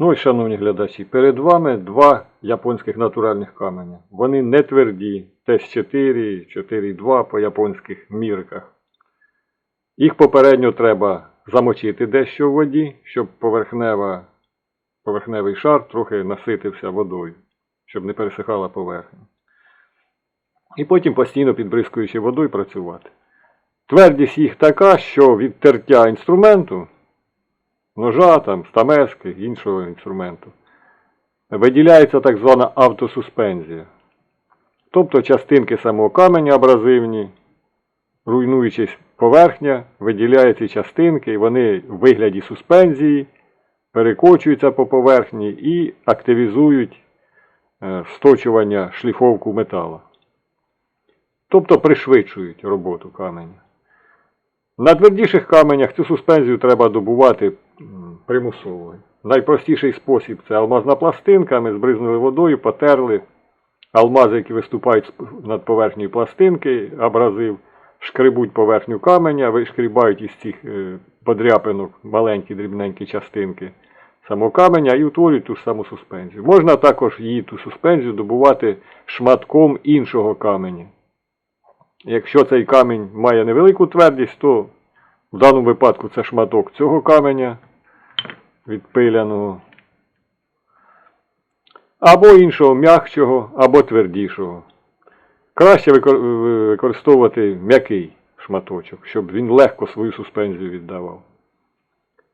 Ну ось, шановні глядачі, перед вами два японських натуральних каменя. Вони не тверді, ТЕС-4, 4,2 по японських мірках. Їх попередньо треба замочити дещо в воді, щоб поверхнева, поверхневий шар трохи наситився водою, щоб не пересихала поверхня. І потім постійно підбризкуючи водою працювати. Твердість їх така, що від тертя інструменту ножа, там, стамески, іншого інструменту. Виділяється так звана автосуспензія. Тобто частинки самого каменя абразивні, руйнуючись поверхня, виділяє ці частинки, вони в вигляді суспензії перекочуються по поверхні і активізують е, сточування шліфовку металу. Тобто пришвидшують роботу каменя. На твердіших каменях цю суспензію треба добувати м, примусово. Найпростіший спосіб це алмазна пластинка. Ми збризнули водою, потерли алмази, які виступають над поверхнею пластинки, абразив, шкребуть поверхню каменя, вишкрібають із цих е, подряпинок маленькі дрібненькі частинки самого каменя і утворюють ту ж саму суспензію. Можна також її ту суспензію добувати шматком іншого каменя. Якщо цей камінь має невелику твердість, то в даному випадку це шматок цього каменя відпиляного. Або іншого м'якшого, або твердішого. Краще використовувати м'який шматочок, щоб він легко свою суспензію віддавав.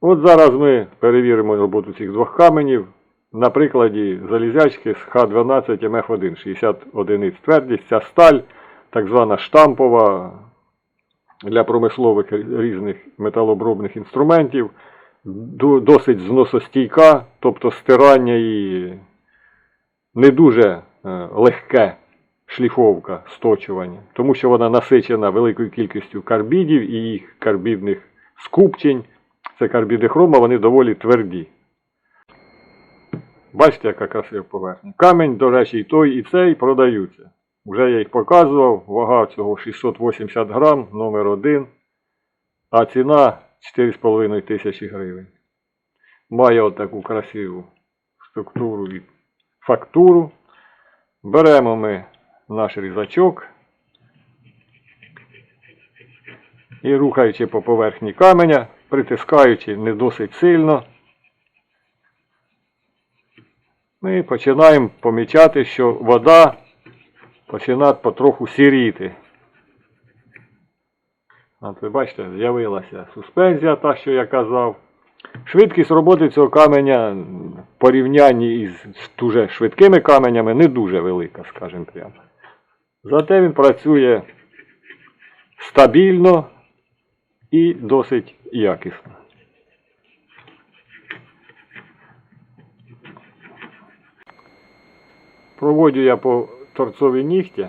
От зараз ми перевіримо роботу цих двох каменів на прикладі залізячки з Х12 МФ1, 60 одиниць твердість. Ця сталь, так звана штампова для промислових різних металообробних інструментів, досить зносостійка, тобто стирання її не дуже е, легке шліфовка, сточування, тому що вона насичена великою кількістю карбідів і їх карбідних скупчень. Це карбіди хрома, вони доволі тверді. Бачите, яка красива поверхня. Камінь, до речі, і той, і цей продаються. Вже я їх показував, вага цього 680 грам, номер 1, а ціна 4,5 тисячі гривень. Має отаку красиву структуру і фактуру. Беремо ми наш різачок і рухаючи по поверхні каменя, притискаючи не досить сильно, ми починаємо помічати, що вода починає потроху сіріти. От ви бачите, з'явилася суспензія, та, що я казав. Швидкість роботи цього каменя в порівнянні із дуже швидкими каменями не дуже велика, скажімо прямо. Зате він працює стабільно і досить якісно. Проводю я по торцовій нігті.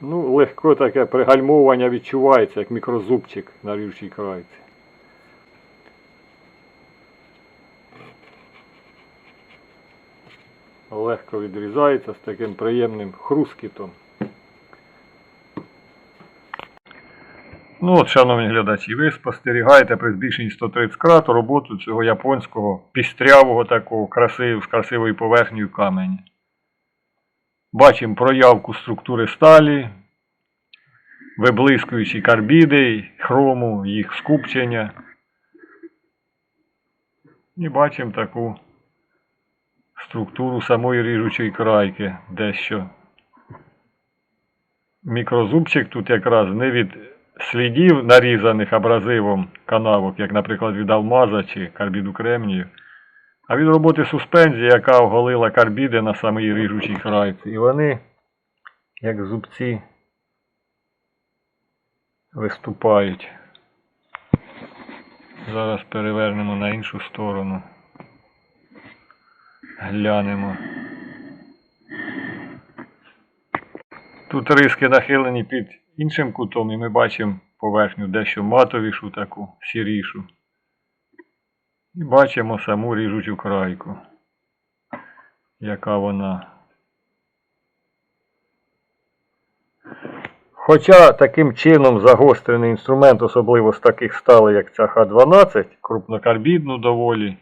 Ну, легко таке пригальмовування відчувається, як мікрозубчик на рівчій крайці. Легко відрізається з таким приємним хрускітом. Ну от, шановні глядачі, ви спостерігаєте при збільшенні 130 крат роботу цього японського пістрявого такого красив, з красивою поверхнею каменя. Бачимо проявку структури сталі, виблискуючі карбіди, хрому, їх скупчення. І бачимо таку структуру самої ріжучої крайки дещо. Мікрозубчик тут якраз не від слідів, нарізаних абразивом канавок, як, наприклад, від алмаза чи карбіду кремнію, а від роботи суспензії, яка оголила карбіди на самій ріжучій крайці. І вони, як зубці, виступають. Зараз перевернемо на іншу сторону. Глянемо. Тут риски нахилені під іншим кутом, і ми бачимо поверхню дещо матовішу таку, сірішу. І бачимо саму ріжучу крайку, яка вона. Хоча таким чином загострений інструмент, особливо з таких сталей, як ця Х12, крупнокарбідну доволі,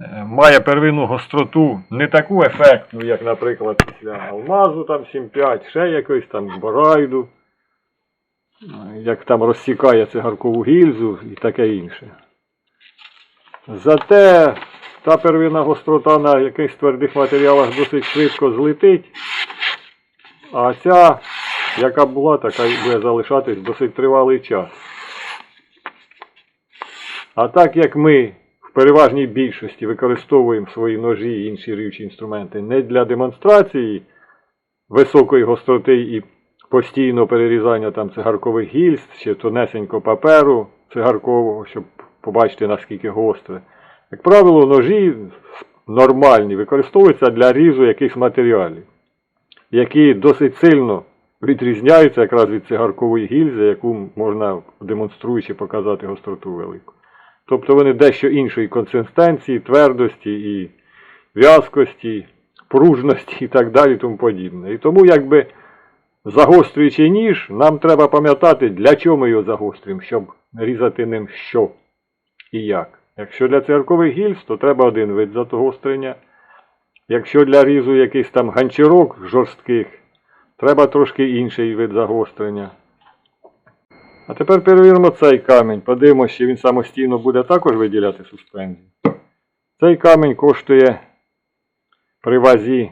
е, має первинну гостроту не таку ефектну, як, наприклад, після алмазу там 7-5, ще якоїсь там борайду, е, як там розсікає цигаркову гільзу і таке інше. Зате та первинна гострота на якихось твердих матеріалах досить швидко злетить, а ця, яка була, така і буде залишатись досить тривалий час. А так як ми в переважній більшості використовуємо свої ножі і інші рівчі інструменти не для демонстрації високої гостроти і постійного перерізання там цигаркових гільз чи тонесенького паперу цигаркового, щоб побачити наскільки гостре. Як правило, ножі нормальні використовуються для різу якихось матеріалів, які досить сильно відрізняються якраз від цигаркової гільзи, яку можна демонструючи показати гостроту велику. Тобто вони дещо іншої консистенції, твердості і в'язкості, пружності і так далі, тому подібне. І тому, якби загострюючи ніж, нам треба пам'ятати, для чого ми його загострюємо, щоб різати ним що і як. Якщо для цигаркових гільз, то треба один вид загострення. Якщо для різу якийсь там ганчірок жорстких, треба трошки інший вид загострення. А тепер перевіримо цей камінь. Подивимося, чи він самостійно буде також виділяти суспензію. Цей камінь коштує при вазі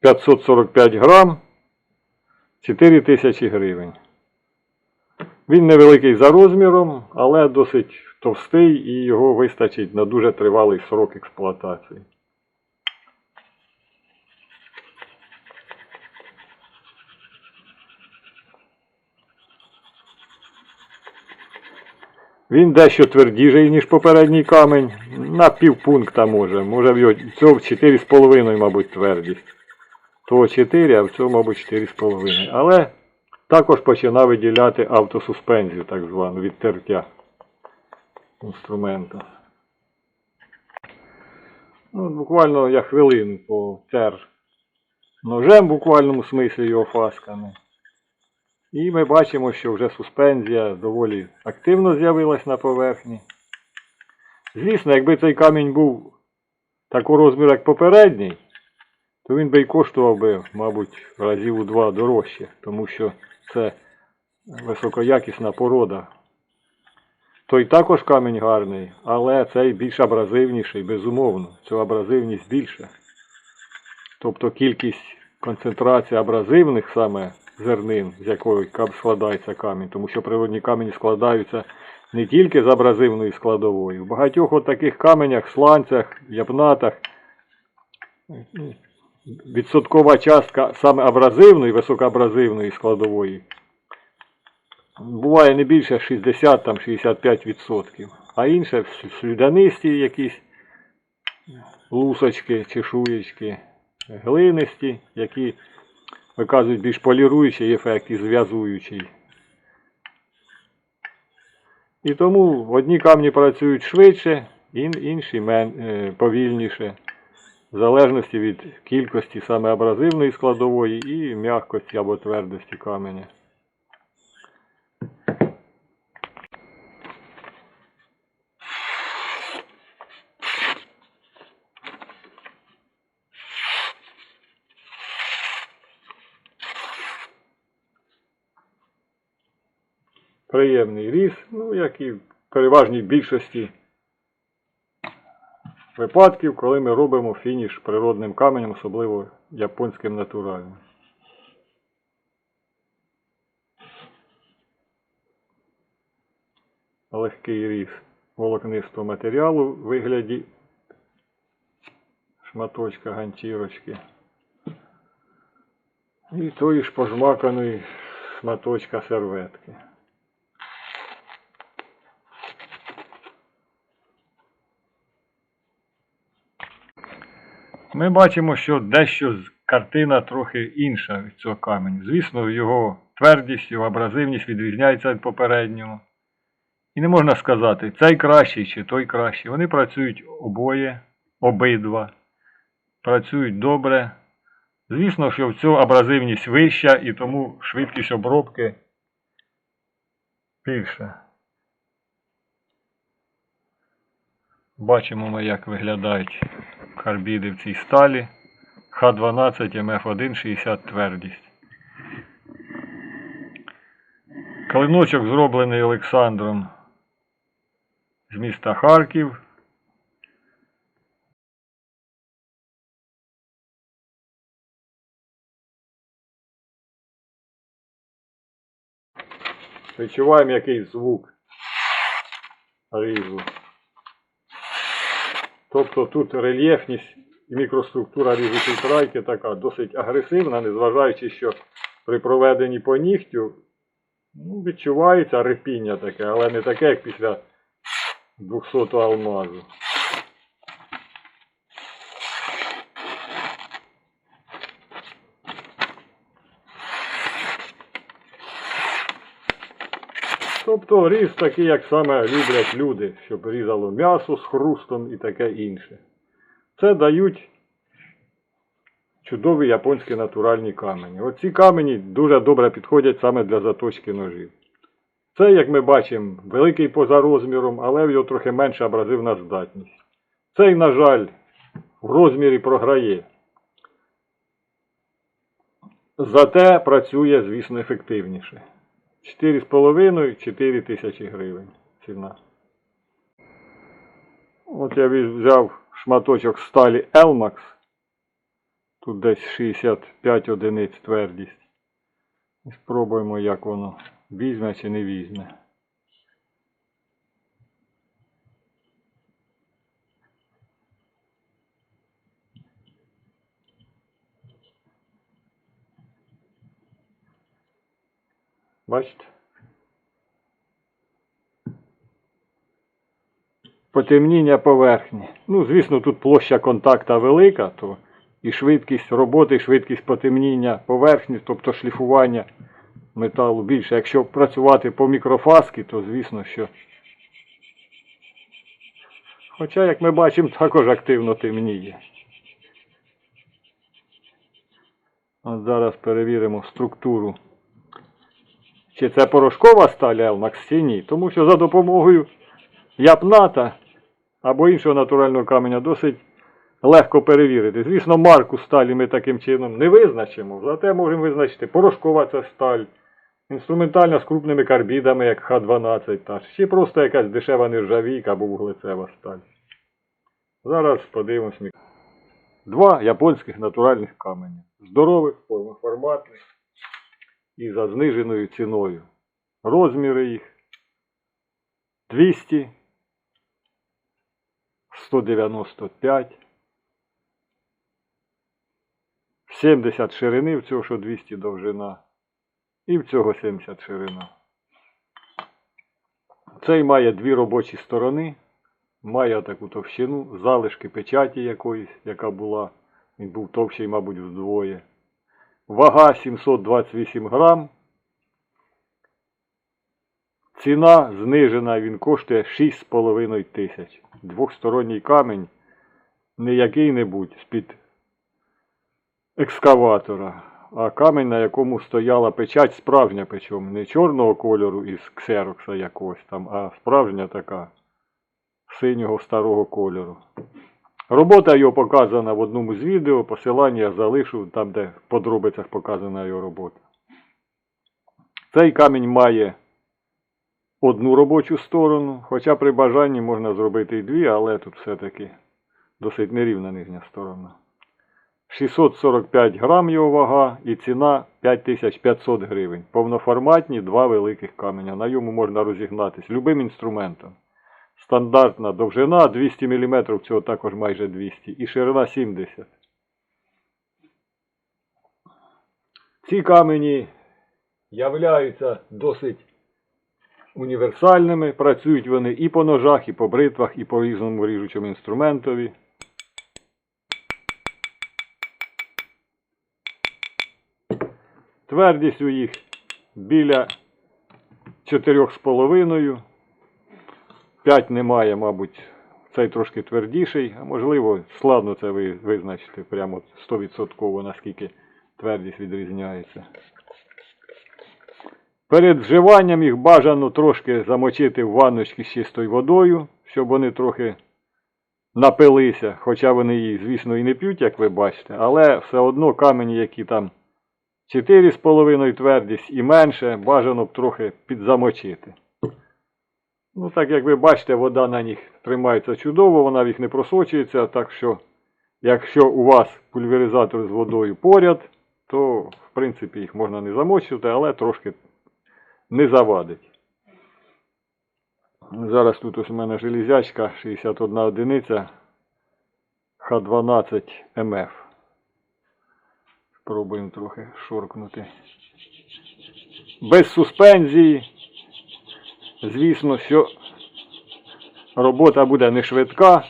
545 грам 4 тисячі гривень. Він невеликий за розміром, але досить товстий і його вистачить на дуже тривалий срок експлуатації. Він дещо твердіший, ніж попередній камінь. На півпункта може. Може в його цього 4,5, мабуть, твердість. Того 4, а в цьому, мабуть, 4,5. Але також починав виділяти автосуспензію, так звану, від тертя інструмента. Ну, буквально я хвилину потер ножем в буквальному смислі його фасками. І ми бачимо, що вже суспензія доволі активно з'явилась на поверхні. Звісно, якби цей камінь був такого розміру, як попередній, то він би й коштував би, мабуть, разів у два дорожче, тому що це високоякісна порода. Той також камінь гарний, але цей більш абразивніший, безумовно. Цю абразивність більше. Тобто кількість концентрація абразивних саме зернин, з якої складається камінь, тому що природні камені складаються не тільки з абразивної складової. В багатьох таких каменях, сланцях, япнатах відсоткова частка саме абразивної, високоабразивної складової буває не більше 60-65%, а інше слюдянисті якісь лусочки, чешуєчки, глинисті, які виказують більш поліруючий ефект і зв'язуючий. І тому одні камні працюють швидше, інші е, повільніше, в залежності від кількості саме абразивної складової і м'якості або твердості каменя. Приємний різ, ну, як і в переважній більшості випадків, коли ми робимо фініш природним каменем, особливо японським натуральним. Легкий різ волокнистого матеріалу в вигляді шматочка ганчірочки. І тої ж пожмаканої шматочка серветки. Ми бачимо, що дещо картина трохи інша від цього каменю. Звісно, його твердість, його абразивність відрізняється від попереднього. І не можна сказати, цей кращий чи той кращий. Вони працюють обоє, обидва. Працюють добре. Звісно, що в цього абразивність вища і тому швидкість обробки більша. Бачимо ми, як виглядають карбіди в цій сталі. Х12 МФ1 60 твердість. Клиночок зроблений Олександром з міста Харків. Відчуваємо який звук різу. Тобто тут рельєфність і мікроструктура трайки така досить агресивна, незважаючи, що при проведенні по нігтю ну, відчувається репіння таке, але не таке, як після 200 алмазу. Тобто різ такий, як саме люблять люди, щоб різало м'ясо з хрустом і таке інше. Це дають чудові японські натуральні камені. Оці камені дуже добре підходять саме для заточки ножів. Це, як ми бачимо, великий поза розміром, але в його трохи менша абразивна здатність. Цей, на жаль, в розмірі програє. Зате працює, звісно, ефективніше. 4,5-4 тисячі гривень ціна. От я взяв шматочок сталі Elmax. Тут десь 65 одиниць твердість. І спробуємо, як воно візьме чи не візьме. Бачите? Потемніння поверхні. Ну, звісно, тут площа контакта велика, то і швидкість роботи, і швидкість потемніння поверхні, тобто шліфування металу більше. Якщо працювати по мікрофаски, то звісно, що. Хоча, як ми бачимо, також активно темніє. От зараз перевіримо структуру. Чи це порошкова сталь Elmax, чи ні. Тому що за допомогою япната або іншого натурального каменя досить легко перевірити. Звісно, марку сталі ми таким чином не визначимо, зате можемо визначити порошкова це сталь, інструментальна з крупними карбідами, як Х12, та чи просто якась дешева нержавійка або вуглецева сталь. Зараз подивимось. Два японських натуральних каменя. Здорових, повноформатних і за зниженою ціною. Розміри їх 200, 195, 70 ширини, в цього що 200 довжина, і в цього 70 ширина. Цей має дві робочі сторони, має таку товщину, залишки печаті якоїсь, яка була. Він був товщий, мабуть, вдвоє. Вага 728 грам. Ціна знижена, він коштує 6,5 тисяч. Двохсторонній камінь не який-небудь з-під екскаватора, а камінь, на якому стояла печать справжня, причому не чорного кольору із ксерокса якогось там, а справжня така синього старого кольору. Робота його показана в одному з відео, посилання я залишу там, де в подробицях показана його робота. Цей камінь має одну робочу сторону, хоча при бажанні можна зробити і дві, але тут все-таки досить нерівна нижня сторона. 645 грам його вага і ціна 5500 гривень. Повноформатні два великих каменя. На йому можна розігнатись любим інструментом. Стандартна довжина 200 мм, цього також майже 200 і ширина 70. Ці камені являються досить універсальними. Працюють вони і по ножах, і по бритвах, і по різному ріжучому інструментові. Твердість у їх біля 4,5. 5 немає, мабуть, цей трошки твердіший, а можливо, складно це визначити прямо 100% наскільки твердість відрізняється. Перед вживанням їх бажано трошки замочити в ванночці з чистою водою, щоб вони трохи напилися, хоча вони її, звісно, і не п'ють, як ви бачите, але все одно камені, які там 4,5 твердість і менше, бажано б трохи підзамочити. Ну, так як ви бачите, вода на них тримається чудово, вона в їх не просочується, так що, якщо у вас пульверизатор з водою поряд, то в принципі їх можна не замочувати, але трошки не завадить. Зараз тут ось у мене железячка 61 одиниця Х12 МФ. Спробуємо трохи шоркнути. Без суспензії. Звісно, що робота буде не швидка,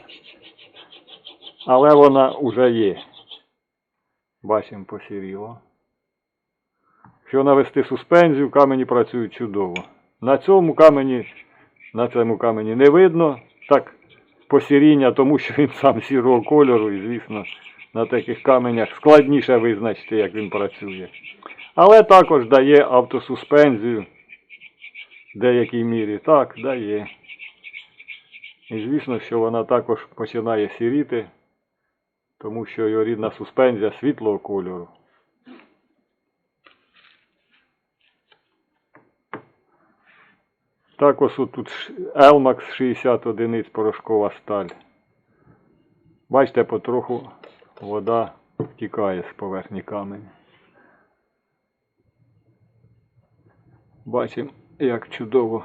але вона вже є. Бачимо посіріло. Якщо навести суспензію, камені працюють чудово. На цьому камені, на цьому камені не видно так посіріння, тому що він сам сірого кольору і, звісно, на таких каменях складніше визначити, як він працює. Але також дає автосуспензію в деякій мірі. Так, дає. І звісно, що вона також починає сіріти, тому що його рідна суспензія світлого кольору. Також тут Elmax 60 одиниць порошкова сталь. Бачите, потроху вода втікає з поверхні каменя. Бачимо, як чудово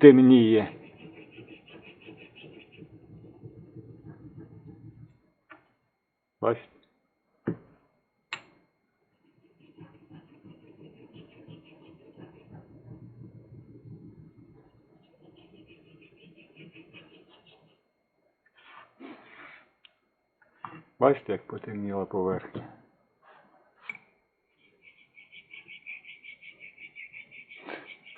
темніє. Бачите? Бачите, як потемніла поверхня.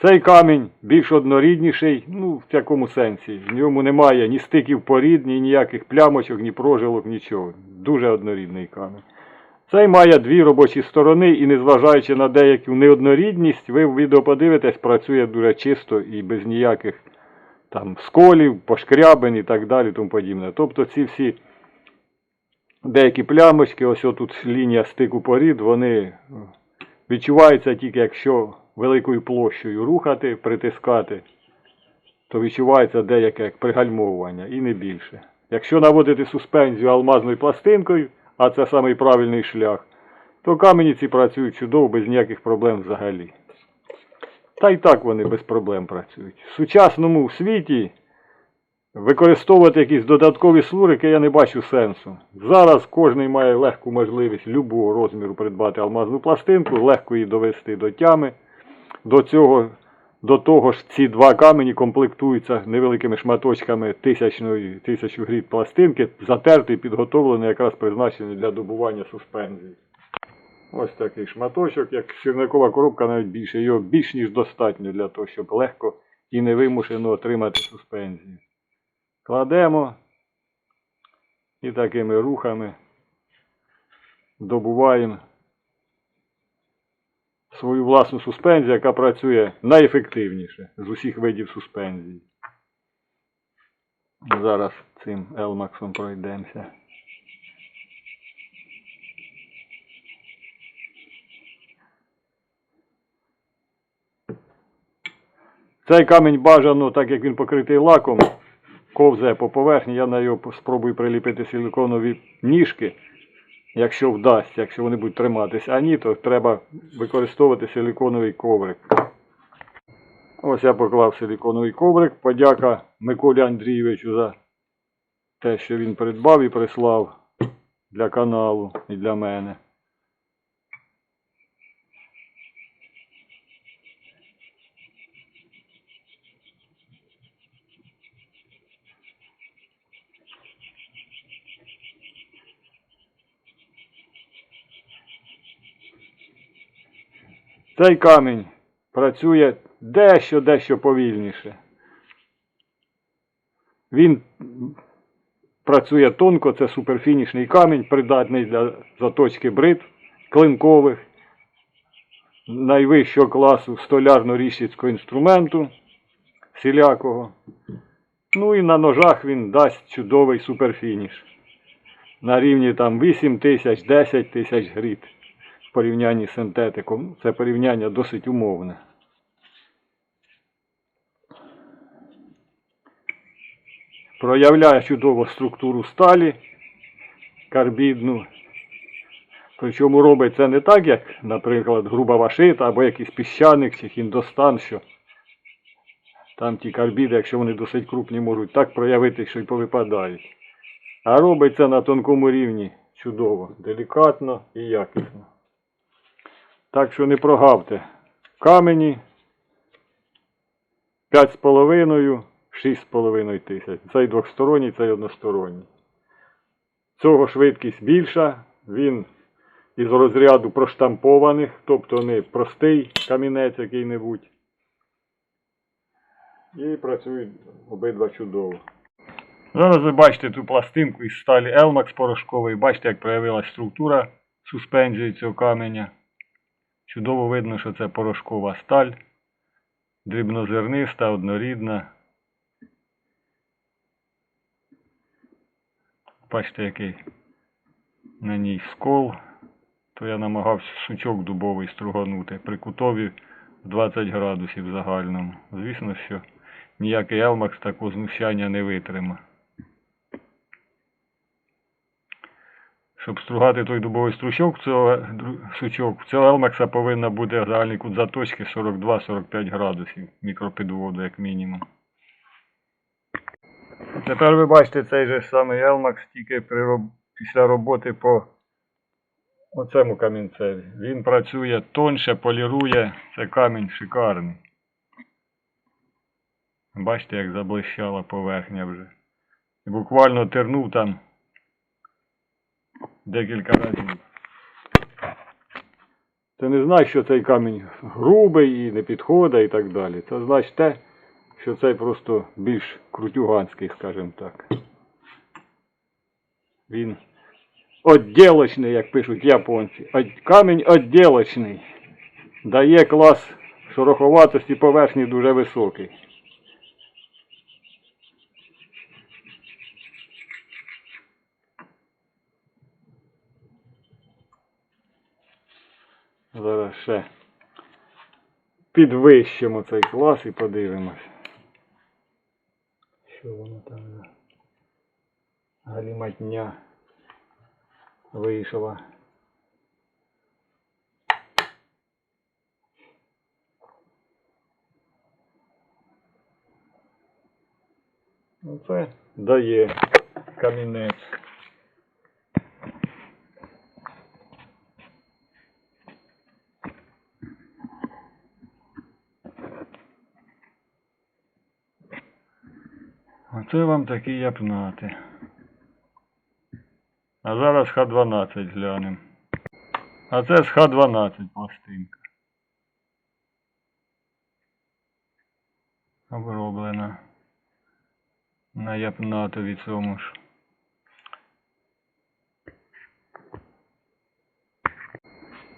Цей камінь більш однорідніший, ну, в якому сенсі. В ньому немає ні стиків порід, ні ніяких плямочок, ні прожилок, нічого. Дуже однорідний камінь. Цей має дві робочі сторони, і незважаючи на деяку неоднорідність, ви відео подивитесь, працює дуже чисто і без ніяких там сколів, пошкрябин і так далі, тому подібне. Тобто ці всі деякі плямочки, ось тут лінія стику порід, вони відчуваються тільки якщо великою площею рухати, притискати, то відчувається деяке як пригальмовування і не більше. Якщо наводити суспензію алмазною пластинкою, а це самий правильний шлях, то камені ці працюють чудово, без ніяких проблем взагалі. Та й так вони без проблем працюють. В сучасному світі використовувати якісь додаткові слурики я не бачу сенсу. Зараз кожен має легку можливість любого розміру придбати алмазну пластинку, легко її довести до тями. До цього, до того ж, ці два камені комплектуються невеликими шматочками тисячної тисячу гріт пластинки, затерті і підготовлені якраз призначені для добування суспензії. Ось такий шматочок, як сірникова коробка, навіть більше. Його більш ніж достатньо для того, щоб легко і невимушено отримати суспензію. Кладемо і такими рухами добуваємо свою власну суспензію, яка працює найефективніше з усіх видів суспензії. Зараз цим елмаксом пройдемося. Цей камінь бажано, так як він покритий лаком, ковзає по поверхні, я на його спробую приліпити силиконові ніжки, якщо вдасться, якщо вони будуть триматись. А ні, то треба використовувати силиконовий коврик. Ось я поклав силиконовий коврик. Подяка Миколі Андрійовичу за те, що він придбав і прислав для каналу і для мене. Цей камінь працює дещо-дещо повільніше. Він працює тонко, це суперфінішний камінь, придатний для заточки брит клинкових, найвищого класу столярно-ріщицького інструменту всілякого. Ну і на ножах він дасть чудовий суперфініш. На рівні там 8 тисяч, 10 тисяч грит в порівнянні з синтетиком. Це порівняння досить умовне. Проявляє чудово структуру сталі карбідну. Причому робить це не так, як, наприклад, груба вашита або якийсь піщаник чи хіндостан, що там ті карбіди, якщо вони досить крупні, можуть так проявити, що й повипадають. А робить це на тонкому рівні чудово, делікатно і якісно. Так що не прогавте. Камені 5,5, 6,5 тисяч. Цей двохсторонній, цей односторонній. Цього швидкість більша, він із розряду проштампованих, тобто не простий камінець який-небудь. І працюють обидва чудово. Зараз ви бачите ту пластинку із сталі Elmax порошкової. Бачите, як проявилася структура суспензії цього каменя. Чудово видно, що це порошкова сталь. Дрібнозерниста, однорідна. Бачите, який на ній скол. То я намагався сучок дубовий струганути при кутові в 20 градусів загальному. Звісно, що ніякий Елмакс такого знущання не витрима. Щоб стругати той дубовий стручок, цього сучок, в цього Елмакса повинна бути загальний кут заточки 42-45 градусів мікропідводу, як мінімум. Тепер ви бачите цей же самий Елмакс тільки при після роботи по оцьому камінцеві. Він працює тонше, полірує, це камінь шикарний. Бачите, як заблищала поверхня вже. Буквально тернув там декілька разів. Це не значить, що цей камінь грубий і не підходить і так далі. Це значить те, що цей просто більш крутюганський, скажімо так. Він Отділочний, як пишуть японці. Камінь отділочний. Дає клас шороховатості поверхні дуже високий. Зараз ще підвищимо цей клас і подивимось. Що воно там за галіматня вийшла. Ну це дає камінець. Оце вам такі япнати. А зараз Х12 глянемо. А це з Х12 пластинка. Оброблена. На япнатові цьому ж.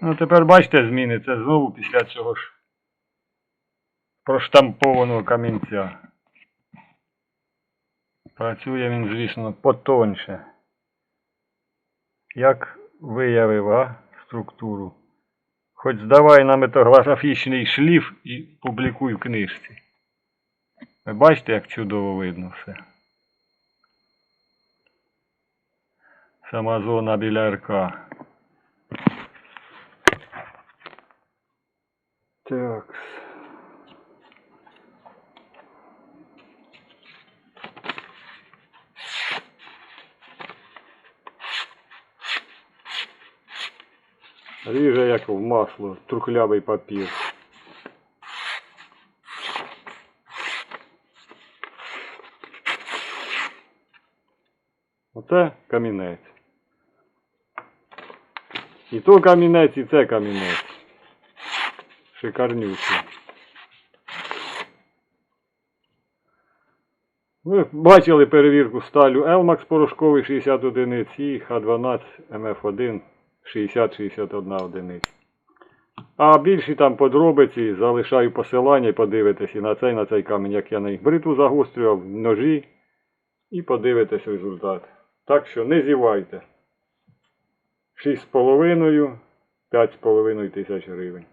Ну тепер бачите зміни, це знову після цього ж проштампованого камінця. Працює він, звісно, потоньше. Як виявив, а, структуру. Хоч здавай на метографічний шліф і публікуй в книжці. Ви бачите, як чудово видно все. Сама зона біля РК. Так. Ріже як в масло, трухлявий папір. Оце камінець. І то камінець, і це камінець. Шикарнючий. Ви бачили перевірку сталю Elmax порошковий 60 одиниць і Х12 МФ1 60-61 одиниця. А більші там подробиці залишаю посилання і подивитесь і на цей, на цей камінь, як я на їх бритву загострював, ножі, і подивитесь результат. Так що не зівайте. 6,5, 5,5 тисяч гривень.